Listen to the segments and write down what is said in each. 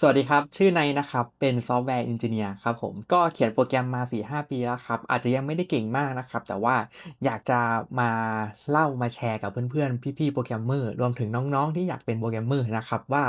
สวัสดีครับ ชื่อนนะครับ เป็นซอฟต์แวร์เอนจิเนียร์ครับผม ก็เขียนโปรแกรมมา 4-5 ปีแล้วครับ อาจจะยังไม่ได้เก่งมากนะครับ แต่ว่าอยากจะมาเล่ามาแชร์กับเพื่อนๆ พี่ๆ โปรแกรมเมอร์ รวมถึงน้องๆ ที่อยากเป็นโปรแกรมเมอร์นะครับ ว่า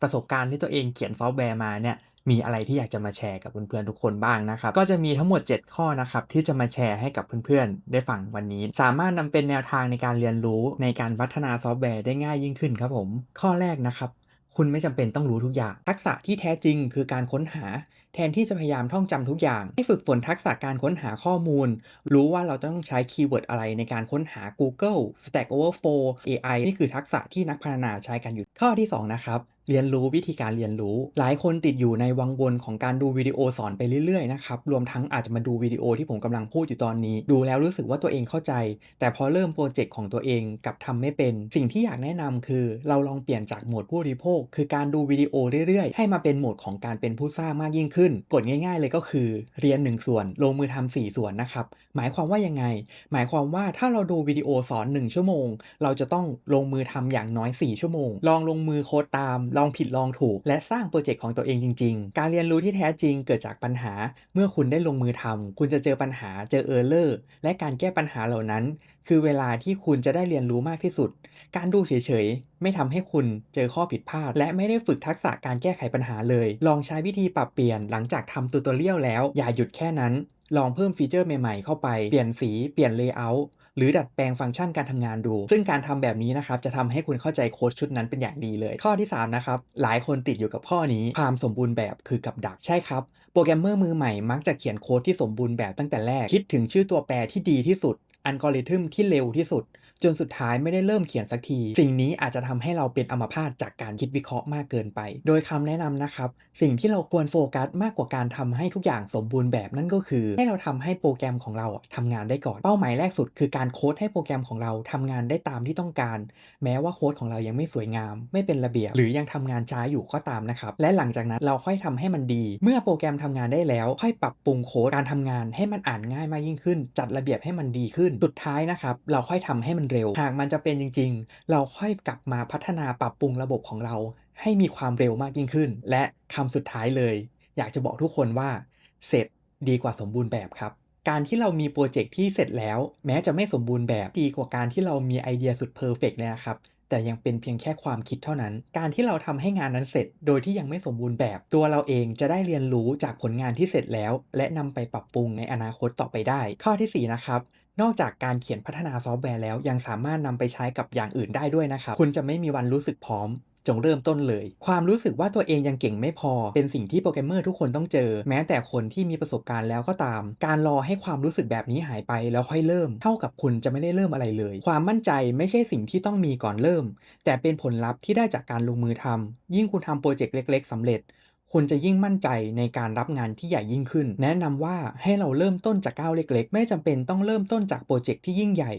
ประสบการณ์ที่ตัวเองเขียนซอฟต์แวร์มาเนี่ยมีอะไรที่อยากจะมาแชร์กับเพื่อนๆทุกคนบ้างนะครับ ก็จะมีทั้งหมด 7 ข้อนะครับที่จะมาแชร์ให้กับเพื่อนๆ ได้ฟังวันนี้ สามารถนำเป็นแนวทางในการเรียนรู้ในการพัฒนาซอฟต์แวร์ได้ง่ายยิ่งขึ้นครับผม ข้อแรกนะครับ คุณไม่จำเป็นต้องรู้ทุกอย่าง ทักษะที่แท้จริงคือการค้นหา แทนที่จะพยายามท่องจำทุกอย่าง ให้ฝึกฝนทักษะการค้นหาข้อมูล รู้ว่าเราต้องใช้คีย์เวิร์ดอะไรในการค้นหา Google Stack Overflow AI นี่คือทักษะที่นักพัฒนาใช้กันอยู่ข้อที่ 2 นะครับเรียนรู้วิธีการเรียนรู้ หลายคนติดอยู่ในวังวนของการดูวิดีโอสอนไปเรื่อยๆนะครับรวมทั้งอาจจะมาดูวิดีโอที่ผมกำลังพูดอยู่ตอนนี้ ดูแล้วรู้สึกว่าตัวเองเข้าใจ แต่พอเริ่มโปรเจกต์ของตัวเองกับทำไม่เป็น สิ่งที่อยากแนะนำคือ เราลองเปลี่ยนจากโหมดผู้บริโภค คือการดูวิดีโอเรื่อยๆ ให้มาเป็นโหมดของการเป็นผู้สร้างมากยิ่งขึ้นกฎง่าย ๆ เลยก็คือ เรียน 1 ส่วน ลงมือทำ4ส่วนนะครับหมายความว่ายังไง หมายความว่าถ้าเราดูวิดีโอสอน 1 ชั่วโมง เราจะต้องลงมือทำอย่างน้อย 4 ชั่วโมง ลองลงมือโค้ดตามลองผิดลองถูก และสร้างโปรเจกต์ของตัวเองจริง ๆ การเรียนรู้ที่แท้จริงเกิดจากปัญหา เมื่อคุณได้ลงมือทำคุณจะเจอปัญหาเจอเออร์เลอร์และการแก้ปัญหาเหล่านั้น คือเวลาที่คุณจะได้เรียนรู้มากที่สุด การดูเฉยๆ ไม่ทำให้คุณเจอข้อผิดพลาด และไม่ได้ฝึกทักษะการแก้ไขปัญหาเลย ลองใช้วิธีปรับเปลี่ยนหลังจากทำตูตอเรียลแล้ว อย่าหยุดแค่นั้น ลองเพิ่มฟีเจอร์ใหม่ๆเข้าไป เปลี่ยนสี เปลี่ยนเลเยอร์ หรือดัดแปลงฟังก์ชันการทำงานดู ซึ่งการทำแบบนี้นะครับจะทำให้คุณเข้าใจโค้ดชุดนั้นเป็นอย่างดีเลย ข้อที่3นะครับหลายคนติดอยู่กับข้อนี้ความสมบูรณ์แบบคือกับดักใช่ครับโปรแกรมเมอร์มือใหม่มักจะเขียนโค้ดที่สมบูรณ์แบบตั้งแต่แรกคิดถึงชื่อตัวแปรที่ดีที่สุด อัลกอริทึมที่เร็วที่สุด จนสุดท้ายไม่ได้เริ่มเขียนสักที สิ่งนี้อาจจะทำให้เราเป็นอัมพาตจากการคิดวิเคราะห์มากเกินไป โดยคำแนะนำนะครับ สิ่งที่เราควรโฟกัสมากกว่าการทำให้ทุกอย่างสมบูรณ์แบบนั่นก็คือ ให้เราทำให้โปรแกรมของเราอะทำงานได้ก่อน เป้าหมายแรกสุด คือการโค้ดให้โปรแกรมของเราทำงานได้ตามที่ต้องการ แม้ว่าโค้ดของเรายังไม่สวยงาม ไม่เป็นระเบียบ หรือยังทำงานช้าอยู่ก็ตามนะครับและหลังจากนั้นเราค่อยทำให้มันดี เมื่อโปรแกรมทำงานได้แล้ว ค่อยปรับปรุงโค้ดการทำงานให้มันอ่านง่ายมากยิ่งขึ้น จัดระเบียบให้มันดีขึ้นสุดท้ายนะครับ เราค่อยทำให้มันเร็ว หากมันจะเป็นจริง ๆ เราค่อยกลับมาพัฒนาปรับปรุงระบบของเรา ให้มีความเร็วมากยิ่งขึ้น และคำสุดท้ายเลย อยากจะบอกทุกคนว่า เสร็จดีกว่าสมบูรณ์แบบครับ การที่เรามีโปรเจกต์ที่เสร็จแล้ว แม้จะไม่สมบูรณ์แบบดีกว่าการที่เรามีไอเดียสุดเพอร์เฟกต์เลยนะครับแต่ยังเป็นเพียงแค่ความคิดเท่านั้น การที่เราทำให้งานนั้นเสร็จ โดยที่ยังไม่สมบูรณ์แบบ ตัวเราเองจะได้เรียนรู้จากผลงานที่เสร็จแล้ว และนำไปปรับปรุงในอนาคตต่อไปได้ ข้อทีสี่4 นะครับ นอกจากการเขียนพัฒนาซอฟต์แวร์แล้วยังสามารถนำไปใช้กับอย่างอื่นได้ด้วยนะครับ คุณจะไม่มีวันรู้สึกพร้อม จงเริ่มต้นเลย ความรู้สึกว่าตัวเองยังเก่งไม่พอ เป็นสิ่งที่โปรแกรมเมอร์ทุกคนต้องเจอ แม้แต่คนที่มีประสบการณ์แล้วก็ตาม การรอให้ความรู้สึกแบบนี้หายไปแล้วค่อยเริ่ม เท่ากับคุณจะไม่ได้เริ่มอะไรเลย ความมั่นใจไม่ใช่สิ่งที่ต้องมีก่อนเริ่ม แต่เป็นผลลัพธ์ที่ได้จากการลงมือทำยิ่งคุณทำโปรเจกต์เล็ก ๆสำเร็จ คุณจะยิ่งมั่นใจในการรับงานที่ใหญ่ยิ่งขึ้น แนะนำว่าให้เราเริ่มต้นจากก้าวเล็กๆ ไม่จำเป็นต้องเริ่มต้นจากโปรเจกต์ที่ยิ่งใหญ่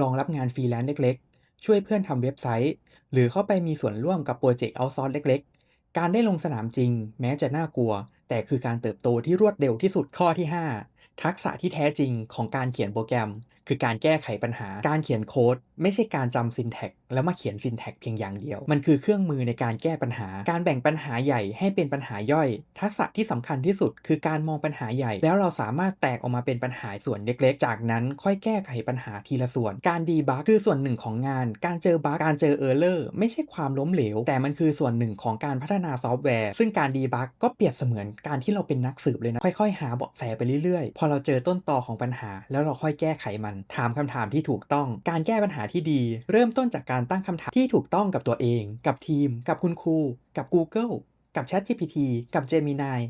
ลองรับงานฟรีแลนซ์เล็กๆ ช่วยเพื่อนทำเว็บไซต์ หรือเข้าไปมีส่วนร่วมกับโปรเจกต์เอาซอร์สเล็ก ๆ การได้ลงสนามจริง แม้จะน่ากลัว แต่คือการเติบโตที่รวดเร็วที่สุดข้อที่ 5 ทักษะที่แท้จริงของการเขียนโปรแกรม คือการแก้ไขปัญหา การเขียนโค้ด ไม่ใช่การจำซินแท็กแล้วมาเขียนซินแท็กเพียงอย่างเดียว มันคือเครื่องมือในการแก้ปัญหา การแบ่งปัญหาใหญ่ให้เป็นปัญหาย่อย ทักษะที่สำคัญที่สุด คือการมองปัญหาใหญ่ แล้วเราสามารถแตกออกมาเป็นปัญหาส่วนเล็กๆ จากนั้นค่อยแก้ไขปัญหาทีละส่วน การดีบักคือส่วนหนึ่งของงาน การเจอบักการเจอเออร์เลอร์ไม่ใช่ความล้มเหลว แต่มันคือส่วนหนึ่งของการพัฒนาซอฟต์แวร์ ซึ่งการดีบักก็เปรียบเสมือนการที่เราเป็นนักสืบเลยนะค่อยๆ หาเบาะแสไปเรื่อยๆ พอเราเจอต้นตอของปัญหา แล้วเราค่อยแก้ไขมัน ถามคำถามที่ถูกต้อง การแก้ปัญหาที่ดี เริ่มต้นจากการตั้งคำถามที่ถูกต้องกับตัวเอง กับทีม กับคุณครู กับ Google กับ ChatGPT กับ Gemini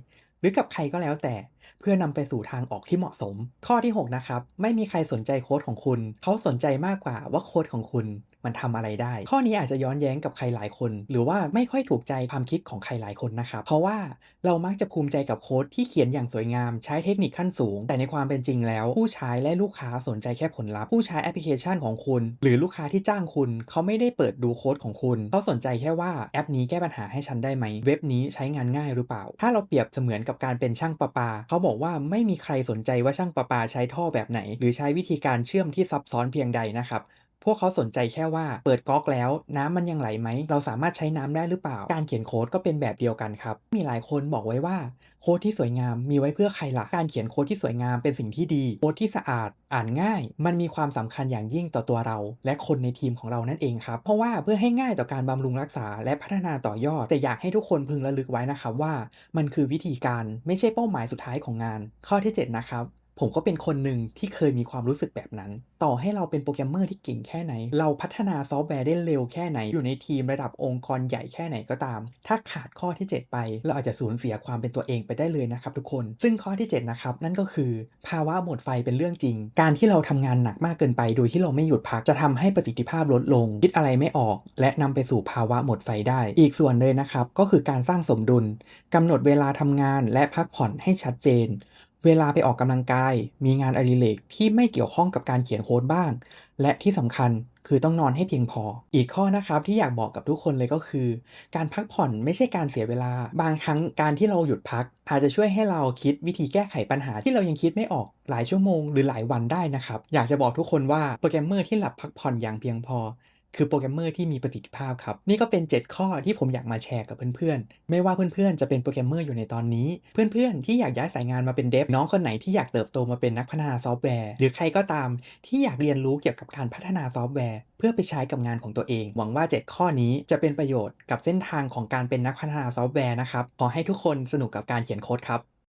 หรือกับใครก็แล้วแต่เพื่อนำไปสู่ทางออกที่เหมาะสม ข้อที่ 6 นะครับ ไม่มีใครสนใจโค้ดของคุณ เขาสนใจมากกว่าว่าโค้ดของคุณมันทำอะไรได้ ข้อนี้อาจจะย้อนแย้งกับใครหลายคน หรือว่าไม่ค่อยถูกใจความคิดของใครหลายคนนะครับ เพราะว่าเรามักจะภูมิใจกับโค้ดที่เขียนอย่างสวยงาม ใช้เทคนิคขั้นสูง แต่ในความเป็นจริงแล้ว ผู้ใช้และลูกค้าสนใจแค่ผลลัพธ์ ผู้ใช้แอปพลิเคชันของคุณ หรือลูกค้าที่จ้างคุณ เขาไม่ได้เปิดดูโค้ดของคุณ เขาสนใจแค่ว่าแอปนี้แก้ปัญหาให้ฉันได้ไหม เว็บนี้ใช้งานง่ายหรือเปล่า ถ้าเราเปรียบเสมือนกับการเป็นช่างประปาเขาบอกว่าไม่มีใครสนใจว่าช่างประปาใช้ท่อแบบไหน หรือใช้วิธีการเชื่อมที่ซับซ้อนเพียงใดนะครับ พวกเขาสนใจแค่ว่าเปิดก๊อกแล้วน้ำมันยังไหลไหม เราสามารถใช้น้ำได้หรือเปล่า การเขียนโค้ดก็เป็นแบบเดียวกันครับ มีหลายคนบอกไว้ว่าโค้ดที่สวยงามมีไว้เพื่อใครล่ะ การเขียนโค้ดที่สวยงามเป็นสิ่งที่ดี โค้ดที่สะอาด อ่านง่าย มันมีความสำคัญอย่างยิ่งต่อตัวเรา และคนในทีมของเรานั่นเองครับ เพราะว่าเพื่อให้ง่ายต่อการบำรุงรักษาและพัฒนาต่อยอด แต่อยากให้ทุกคนพึงระลึกไว้นะครับว่า มันคือวิธีการไม่ใช่เป้าหมายสุดท้ายของงาน ข้อที่ 7 นะครับ ผมก็เป็นคนหนึ่งที่เคยมีความรู้สึกแบบนั้น ต่อให้เราเป็นโปรแกรมเมอร์ที่เก่งแค่ไหน เราพัฒนาซอฟต์แวร์ได้เร็วแค่ไหน อยู่ในทีมระดับองค์กรใหญ่แค่ไหนก็ตาม ถ้าขาดข้อที่ 7 ไป เราอาจจะสูญเสียความเป็นตัวเองไปได้เลยนะครับทุกคน ซึ่งข้อที่ 7 นะครับ นั่นก็คือ ภาวะหมดไฟเป็นเรื่องจริง การที่เราทำงานหนักมากเกินไป โดยที่เราไม่หยุดพักจะทำให้ประสิทธิภาพลดลง คิดอะไรไม่ออก และนำไปสู่ภาวะหมดไฟได้ อีกส่วนเลยนะครับก็คือการสร้างสมดุลกำหนดเวลาทำงานและพักผ่อนให้ชัดเจน เวลาไปออกกำลังกาย มีงานอดิเรกที่ไม่เกี่ยวข้องกับการเขียนโค้ดบ้าง และที่สำคัญคือต้องนอนให้เพียงพอ อีกข้อนะครับที่อยากบอกกับทุกคนเลยก็คือ การพักผ่อนไม่ใช่การเสียเวลา บางครั้งการที่เราหยุดพัก อาจจะช่วยให้เราคิดวิธีแก้ไขปัญหาที่เรายังคิดไม่ออกหลายชั่วโมงหรือหลายวันได้นะครับ อยากจะบอกทุกคนว่าโปรแกรมเมอร์ที่หลับพักผ่อนอย่างเพียงพอ คือโปรแกรมเมอร์ที่มีประสิทธิภาพครับ นี่ก็เป็น 7 ข้อที่ผมอยากมาแชร์กับเพื่อนๆ ไม่ว่าเพื่อนๆ จะเป็นโปรแกรมเมอร์อยู่ในตอนนี้ เพื่อนๆ ที่อยากย้ายสายงานมาเป็นเดฟ น้องคนไหนที่อยากเติบโตมาเป็นนักพัฒนาซอฟต์แวร์ หรือใครก็ตามที่อยากเรียนรู้เกี่ยวกับการพัฒนาซอฟต์แวร์ เพื่อไปใช้กับงานของตัวเอง หวังว่า 7 ข้อนี้จะเป็นประโยชน์กับเส้นทางของการเป็นนักพัฒนาซอฟต์แวร์นะครับ ขอให้ทุกคนสนุกกับการเขียนโค้ดครับ